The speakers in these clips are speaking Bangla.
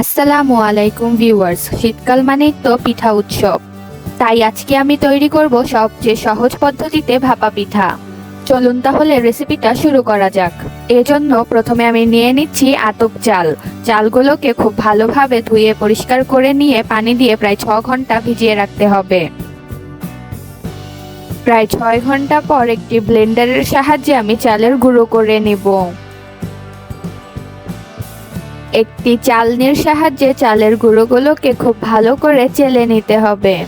আসসালামু আলাইকুম ভিউয়ার্স, শীতকাল মানেই তো পিঠা উৎসব। তাই আজকে আমি তৈরি করব সবচেয়ে সহজ পদ্ধতিতে ভাপা পিঠা। চলুন তাহলে রেসিপিটা শুরু করা যাক। এজন্য প্রথমে আমি নিয়ে নিচ্ছি আতপ চাল। চালগুলোকে খুব ভালোভাবে ধুয়ে পরিষ্কার করে নিয়ে পানি দিয়ে প্রায় ছ ঘণ্টা ভিজিয়ে রাখতে হবে। প্রায় ছয় ঘণ্টা পর একটি ব্লেন্ডারের সাহায্যে আমি চালের গুঁড়ো করে নেব। একটি চালনির সাহায্যে চালের গুঁড়োগুলোকে খুব ভালো করে চেলে নিতে হবে।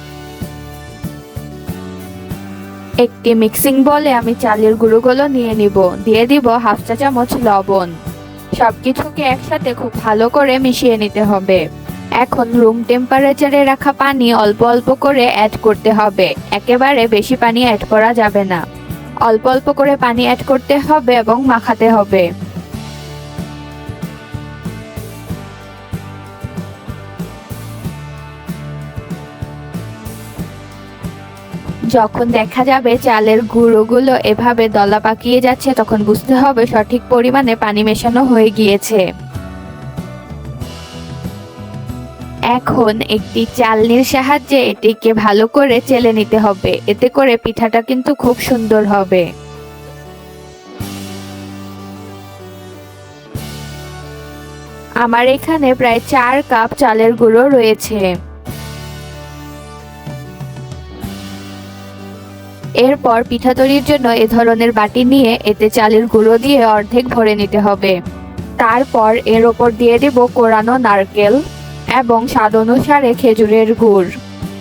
একটি মিক্সিং বলে আমি চালের গুঁড়োগুলো নিয়ে নিব। দিয়ে দিব হাফ চা চামচ লবণ। সবকিছুকে একসাথে খুব ভালো করে মিশিয়ে নিতে হবে। এখন রুম টেম্পারেচারে রাখা পানি অল্প অল্প করে অ্যাড করতে হবে। একেবারে বেশি পানি অ্যাড করা যাবে না। অল্প অল্প করে পানি অ্যাড করতে হবে এবং মাখাতে হবে। যখন দেখা যাবে চালের গুঁড়োগুলো এভাবে দলা পাকিয়ে যাচ্ছে, তখন বুঝতে হবে সঠিক পরিমাণে পানি মেশানো হয়ে গিয়েছে। এখন একটি চালনির সাহায্যে এটিকে ভালো করে চেলে নিতে হবে। এতে করে পিঠাটা কিন্তু খুব সুন্দর হবে। আমার এখানে প্রায় চার কাপ চালের গুঁড়ো রয়েছে। এরপর পিঠা তৈরির জন্য এ ধরনের বাটি নিয়ে এতে চালের গুঁড়ো দিয়ে অর্ধেক ভরে নিতে হবে। তারপর এর ওপর দিয়ে দেব কোরানো নারকেল এবং স্বাদ অনুসারে খেজুরের গুড়।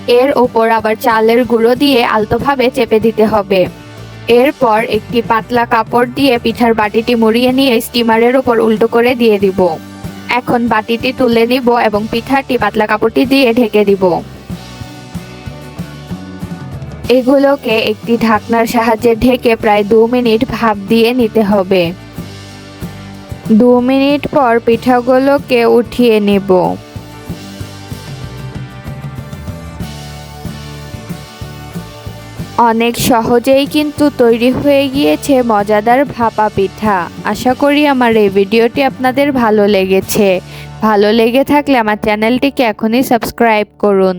এর ওপর আবার চালের গুঁড়ো দিয়ে আলতোভাবে চেপে দিতে হবে। এরপর একটি পাতলা কাপড় দিয়ে পিঠার বাটিটি মুড়িয়ে নিয়ে স্টিমারের ওপর উল্টো করে দিয়ে দিব। এখন বাটিটি তুলে নিব এবং পিঠাটি পাতলা কাপড়টি দিয়ে ঢেকে দিব। এগুলোকে একটি ঢাকনার সাহায্যে ঢেকে প্রায় দু মিনিট ভাপ দিয়ে নিতে হবে। দু মিনিট পর পিঠাগুলোকে উঠিয়ে নেব। অনেক সহজেই কিন্তু তৈরি হয়ে গিয়েছে মজাদার ভাপা পিঠা। আশা করি আমার এই ভিডিওটি আপনাদের ভালো লেগেছে। ভালো লেগে থাকলে আমার চ্যানেলটিকে এখনই সাবস্ক্রাইব করুন।